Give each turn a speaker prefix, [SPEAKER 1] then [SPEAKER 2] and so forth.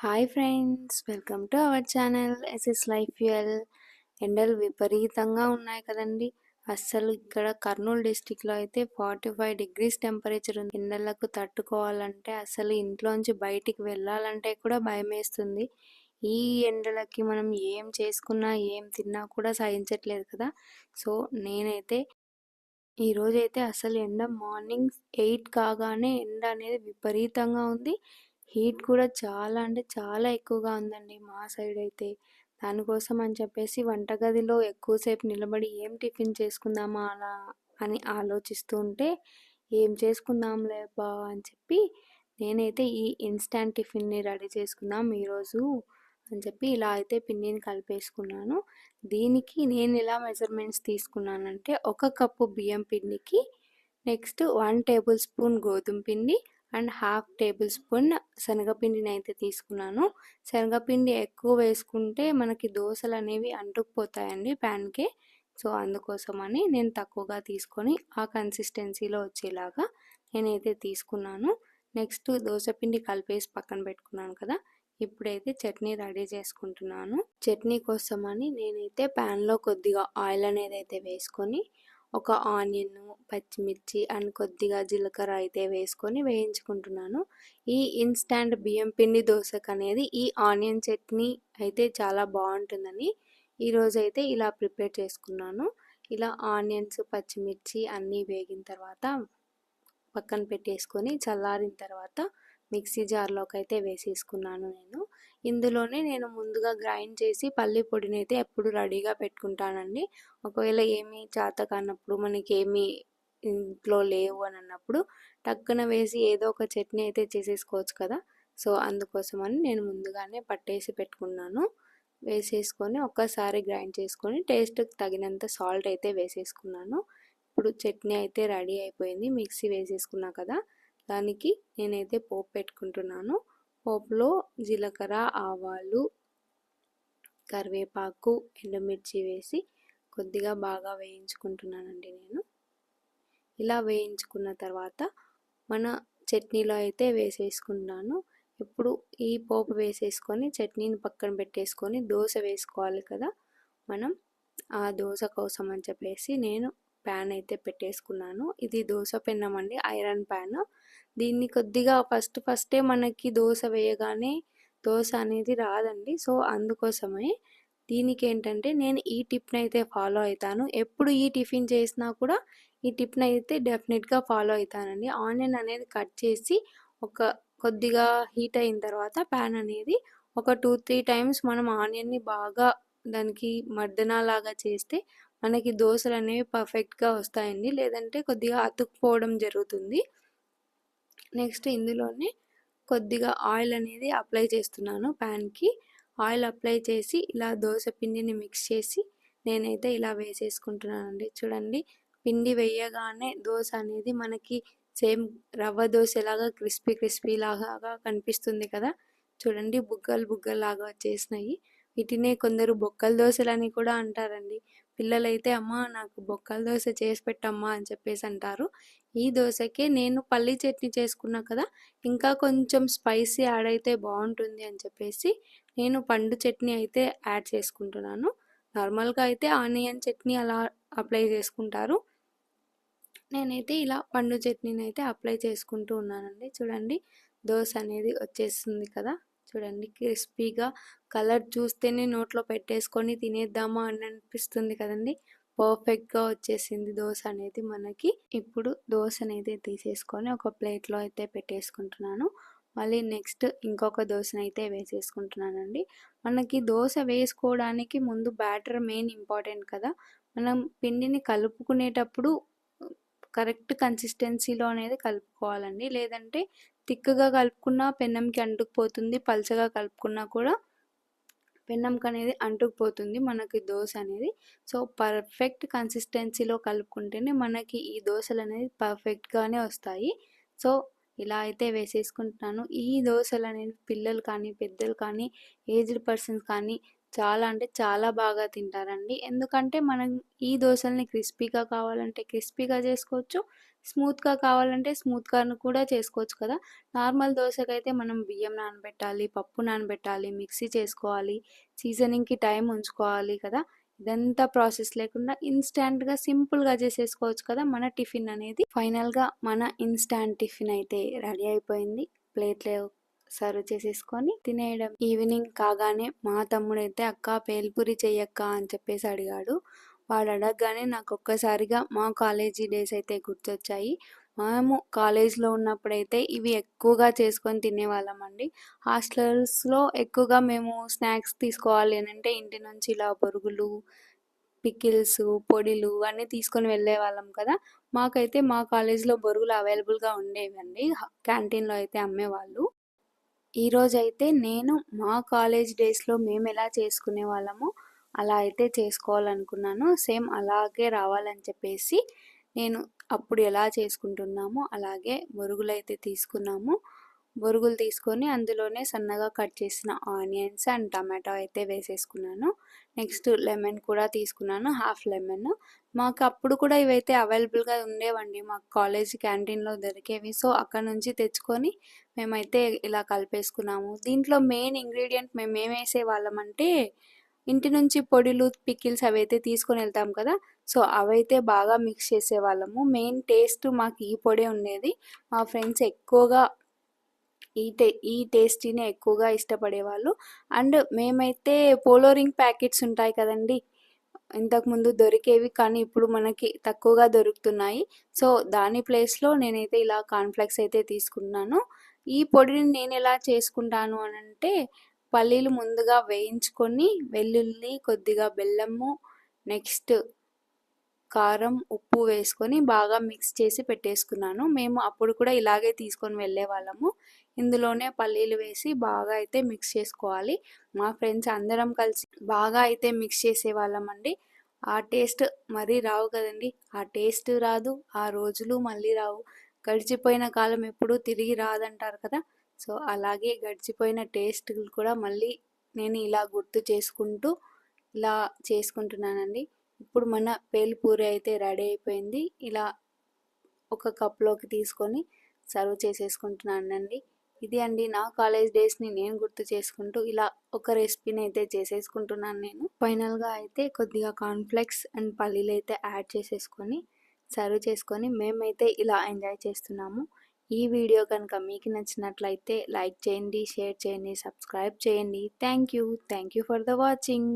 [SPEAKER 1] Hi friends welcome to our channel SS life fuel ఎండలు విపరీతంగా ఉన్నాయి కదండి. అస్సలు ఇక్కడ కర్నూలు డిస్టిక్లో అయితే ఫార్టీ ఫైవ్ డిగ్రీస్ టెంపరేచర్ ఉంది. ఎండలకు తట్టుకోవాలంటే అసలు ఇంట్లోంచి బయటికి వెళ్ళాలంటే కూడా భయం వేస్తుంది ఈ ఎండలకి మనం ఏం చేసుకున్నా ఏం తిన్నా కూడా సహించట్లేదు కదా. సో నేనైతే ఈరోజైతే అసలు ఎండ మార్నింగ్ ఎయిట్ కాగానే ఎండ అనేది విపరీతంగా ఉంది. హీట్ కూడా చాలా అంటే చాలా ఎక్కువగా ఉందండి మా సైడ్ అయితే. దానికోసం అని చెప్పేసి వంటగదిలో ఎక్కువసేపు నిలబడి ఏం టిఫిన్ చేసుకుందామా అలా అని ఆలోచిస్తూ ఉంటే ఏం చేసుకుందాంలే బా అని చెప్పి నేనైతే ఈ ఇన్స్టాంట్ టిఫిన్ని రెడీ చేసుకుందాం ఈరోజు అని చెప్పి ఇలా అయితే పిండిని కలిపేసుకున్నాను. దీనికి నేను ఎలా మెజర్మెంట్స్ తీసుకున్నానంటే ఒక కప్పు బియ్యం పిండికి నెక్స్ట్ వన్ టేబుల్ స్పూన్ గోధుమ పిండి అండ్ హాఫ్ టేబుల్ స్పూన్ శనగపిండిని అయితే తీసుకున్నాను. శనగపిండి ఎక్కువ వేసుకుంటే మనకి దోశలు అనేవి అంటుకుపోతాయండి ప్యాన్కి. సో అందుకోసమని నేను తక్కువగా తీసుకొని ఆ కన్సిస్టెన్సీలో వచ్చేలాగా నేనైతే తీసుకున్నాను. నెక్స్ట్ దోశపిండి కలిపేసి పక్కన పెట్టుకున్నాను కదా ఇప్పుడైతే చట్నీ రెడీ చేసుకుంటున్నాను. చట్నీ కోసమని నేనైతే ప్యాన్లో కొద్దిగా ఆయిల్ అనేది అయితే వేసుకొని ఒక ఆనియన్ పచ్చిమిర్చి అండ్ కొద్దిగా జీలకర్ర అయితే వేసుకొని వేయించుకుంటున్నాను. ఈ ఇన్స్టాంట్ బియ్యం పిండి దోశకు అనేది ఈ ఆనియన్ చట్నీ అయితే చాలా బాగుంటుందని ఈరోజు అయితే ఇలా ప్రిపేర్ చేసుకున్నాను. ఇలా ఆనియన్స్ పచ్చిమిర్చి అన్నీ వేగిన తర్వాత పక్కన పెట్టేసుకొని చల్లారిన తర్వాత మిక్సీ జార్లోకి అయితే వేసేసుకున్నాను నేను. ఇందులోనే నేను ముందుగా గ్రైండ్ చేసి పల్లి పొడిని అయితే ఎప్పుడు రెడీగా పెట్టుకుంటానండి. ఒకవేళ ఏమీ చేత కానప్పుడు మనకి ఏమీ ఇంట్లో లేవు అని అన్నప్పుడు టక్కున వేసి ఏదో ఒక చట్నీ అయితే చేసేసుకోవచ్చు కదా! సో అందుకోసమని నేను ముందుగానే పట్టేసి పెట్టుకున్నాను. వేసేసుకొని ఒక్కసారి గ్రైండ్ చేసుకొని టేస్ట్కి తగినంత సాల్ట్ అయితే వేసేసుకున్నాను. ఇప్పుడు చట్నీ అయితే రెడీ అయిపోయింది. మిక్సీ వేసేసుకున్నా కదా! దానికి నేనైతే పోపు పెట్టుకుంటున్నాను. పోపులో జీలకర్ర ఆవాలు కరివేపాకు ఎండుమిర్చి వేసి కొద్దిగా బాగా వేయించుకుంటున్నానండి నేను. ఇలా వేయించుకున్న తర్వాత మన చట్నీలో అయితే వేసేసుకున్నాను ఇప్పుడు ఈ పోపు వేసేసుకొని చట్నీని పక్కన పెట్టేసుకొని దోశ వేసుకోవాలి కదా మనం ఆ దోశ కోసం అని చెప్పేసి నేను ప్యాన్ అయితే పెట్టేసుకున్నాను. ఇది దోశ పెన్నం అండి ఐరన్ ప్యాన్. దీన్ని కొద్దిగా ఫస్ట్ ఫస్టే మనకి దోశ వేయగానే దోశ అనేది రాదండి. సో అందుకోసమే దీనికి ఏంటంటే నేను ఈ టిప్ని అయితే ఫాలో అవుతాను ఎప్పుడు ఈ టిఫిన్ చేసినా కూడా ఈ టిప్ని అయితే డెఫినెట్గా ఫాలో అవుతానండి ఆనియన్ అనేది కట్ చేసి ఒక కొద్దిగా హీట్ అయిన తర్వాత ప్యాన్ అనేది ఒక టూ త్రీ టైమ్స్ మనం ఆనియన్ని బాగా దానికి మర్దనలాగా చేస్తే మనకి దోశలు అనేవి పర్ఫెక్ట్గా వస్తాయండి. లేదంటే కొద్దిగా అతుక్కుపోవడం జరుగుతుంది. నెక్స్ట్ ఇందులోనే కొద్దిగా ఆయిల్ అనేది అప్లై చేస్తున్నాను ప్యాన్కి. ఆయిల్ అప్లై చేసి ఇలా దోశ పిండిని మిక్స్ చేసి నేనైతే ఇలా వేసేసుకుంటున్నానండి. చూడండి పిండి వేయగానే దోశ అనేది మనకి సేమ్ రవ్వ దోశ లాగా క్రిస్పీ క్రిస్పీ లాగా కనిపిస్తుంది కదా. చూడండి బుగ్గలు బుగ్గలు లాగా వచ్చేసినాయి. వీటినే కొందరు బొక్కల దోశలని కూడా అంటారండి. పిల్లలైతే అమ్మ నాకు బొక్కల దోశ చేసి పెట్టమ్మా అని చెప్పేసి అంటారు. ఈ దోశకే నేను పల్లి చట్నీ చేసుకున్నా కదా ఇంకా కొంచెం స్పైసీ యాడ్ అయితే బాగుంటుంది అని చెప్పేసి నేను పండు చట్నీ అయితే యాడ్ చేసుకుంటున్నాను. నార్మల్గా అయితే ఆనియన్ చట్నీ అలా అప్లై చేసుకుంటారు. నేనైతే ఇలా పండు చట్నీని అయితే అప్లై చేసుకుంటూ ఉన్నానండి. చూడండి దోశ అనేది వచ్చేస్తుంది కదా. చూడండి క్రిస్పీగా కలర్ చూస్తేనే నోట్లో పెట్టేసుకొని తినేద్దామా అని అనిపిస్తుంది కదండి. పర్ఫెక్ట్గా వచ్చేసింది దోశ అనేది మనకి. ఇప్పుడు దోశ అనేది తీసేసుకొని ఒక ప్లేట్లో అయితే పెట్టేసుకుంటున్నాను. మళ్ళీ నెక్స్ట్ ఇంకొక దోశను అయితే వేసేసుకుంటున్నానండి. మనకి దోశ వేసుకోవడానికి ముందు బ్యాటర్ మెయిన్ ఇంపార్టెంట్ కదా. మనం పిండిని కలుపుకునేటప్పుడు కరెక్ట్ కన్సిస్టెన్సీలో అనేది కలుపుకోవాలండి. లేదంటే తిక్కగా కలుపుకున్నా పెన్నంకి అంటుకుపోతుంది పల్చగా కలుపుకున్నా కూడా పెన్నంకి అనేది అంటుకుపోతుంది మనకి దోశ అనేది సో పర్ఫెక్ట్ కన్సిస్టెన్సీలో కలుపుకుంటేనే మనకి ఈ దోశలు అనేది పర్ఫెక్ట్గానే వస్తాయి. సో ఇలా అయితే వేసేసుకుంటున్నాను. ఈ దోశలు అనేవి పిల్లలు కానీ పెద్దలు కానీ ఏజ్డ్ పర్సన్స్ కానీ చాలా అంటే చాలా బాగా తింటారండి. ఎందుకంటే మనం ఈ దోశల్ని క్రిస్పీగా కావాలంటే క్రిస్పీగా చేసుకోవచ్చు స్మూత్గా కావాలంటే స్మూత్గా కూడా చేసుకోవచ్చు కదా. నార్మల్ దోశకైతే మనం బియ్యం నానబెట్టాలి పప్పు నానబెట్టాలి మిక్సీ చేసుకోవాలి సీజనింగ్కి టైం ఉంచుకోవాలి కదా. ఇదంతా ప్రాసెస్ లేకుండా ఇన్స్టాంట్గా సింపుల్గా చేసేసుకోవచ్చు కదా మన టిఫిన్ అనేది. ఫైనల్గా మన ఇన్స్టాంట్ టిఫిన్ అయితే రెడీ అయిపోయింది. ప్లేట్లో సర్వ్ చేసేసుకొని తినేయడం. ఈవినింగ్ కాగానే మా తమ్ముడైతే అక్క పేల్పూరి చెయ్యక్క అని చెప్పేసి అడిగాడు. వాడు అడగగానే నాకు ఒక్కసారిగా మా కాలేజీ డేస్ అయితే గుర్తొచ్చాయి. మేము కాలేజ్లో ఉన్నప్పుడైతే ఇవి ఎక్కువగా చేసుకొని తినేవాళ్ళం అండి. హాస్టల్స్లో ఎక్కువగా మేము స్నాక్స్ తీసుకోవాలి అని అంటే ఇంటి నుంచి ఇలా బొరుగులు పికిల్స్ పొడిలు అన్నీ తీసుకొని వెళ్ళే వాళ్ళం కదా. మాకైతే మా కాలేజ్లో బొరుగులు అవైలబుల్గా ఉండేవండి. క్యాంటీన్లో అయితే అమ్మేవాళ్ళు. ఈరోజైతే నేను మా కాలేజ్ డేస్లో మేము ఎలా చేసుకునే వాళ్ళమో అలా అయితే చేసుకోవాలనుకున్నాను. సేమ్ అలాగే రావాలని చెప్పేసి నేను అప్పుడు ఎలా చేసుకుంటున్నామో అలాగే బొరుగులు అయితే తీసుకున్నాము. బొరుగులు తీసుకొని అందులోనే సన్నగా కట్ చేసిన ఆనియన్స్ అండ్ టమాటో అయితే వేసేసుకున్నాను. నెక్స్ట్ లెమన్ కూడా తీసుకున్నాను హాఫ్ లెమన్. మాకు అప్పుడు కూడా ఇవైతే అవైలబుల్గా ఉండేవండి. మాకు కాలేజ్ క్యాంటీన్లో దొరికేవి. సో అక్కడ నుంచి తెచ్చుకొని మేమైతే ఇలా కలిపేసుకున్నాము. దీంట్లో మెయిన్ ఇంగ్రీడియంట్ మేము ఏం వాళ్ళమంటే ఇంటి నుంచి పొడిలు పికిల్స్ అయితే తీసుకొని వెళ్తాం కదా సో అవైతే బాగా మిక్స్ చేసేవాళ్ళము. మెయిన్ టేస్ట్ మాకు ఈ పొడే ఉండేది. మా ఫ్రెండ్స్ ఎక్కువగా ఈ టే ఈ టేస్టీని ఎక్కువగా ఇష్టపడేవాళ్ళు. అండ్ మేమైతే పోలోరింగ్ ప్యాకెట్స్ ఉంటాయి కదండి. ఇంతకుముందు దొరికేవి కానీ ఇప్పుడు మనకి తక్కువగా దొరుకుతున్నాయి. సో దాని ప్లేస్లో నేనైతే ఇలా కాన్ఫ్లెక్స్ అయితే తీసుకున్నాను. ఈ పొడిని నేను ఎలా చేసుకుంటాను అని అంటే పల్లీలు ముందుగా వేయించుకొని వెల్లుల్లి కొద్దిగా బెల్లము నెక్స్ట్ కారం ఉప్పు వేసుకొని బాగా మిక్స్ చేసి పెట్టేసుకున్నాను. మేము అప్పుడు కూడా ఇలాగే తీసుకొని వెళ్ళే వాళ్ళము ఇందులోనే పల్లీలు వేసి బాగా అయితే మిక్స్ చేసుకోవాలి. మా ఫ్రెండ్స్ అందరం కలిసి బాగా అయితే మిక్స్ చేసేవాళ్ళం అండి. ఆ టేస్ట్ మరీ రావు కదండి. ఆ టేస్ట్ రాదు ఆ రోజులు మళ్ళీ రావు. గడిచిపోయిన కాలం ఎప్పుడూ తిరిగి రాదంటారు కదా. సో అలాగే గడిచిపోయిన టేస్ట్ కూడా మళ్ళీ నేను ఇలా గుర్తు చేసుకుంటూ ఇలా చేసుకుంటున్నానండి. ఇప్పుడు మన పేలిపూరి అయితే రెడీ అయిపోయింది. ఇలా ఒక కప్లోకి తీసుకొని సర్వ్ చేసేసుకుంటున్నానండి. ఇది అండి నా కాలేజ్ డేస్ని నేను గుర్తు చేసుకుంటూ ఇలా ఒక రెసిపీని అయితే చేసేసుకుంటున్నాను నేను. ఫైనల్గా అయితే కొద్దిగా కాన్ఫ్లెక్స్ అండ్ పల్లీలు అయితే యాడ్ చేసేసుకొని సర్వ్ చేసుకొని మేమైతే ఇలా ఎంజాయ్ చేస్తున్నాము. ఈ వీడియో కనుక మీకు నచ్చినట్లయితే లైక్ చేయండి షేర్ చేయండి సబ్స్క్రైబ్ చేయండి. Thank you. Thank you for the watching.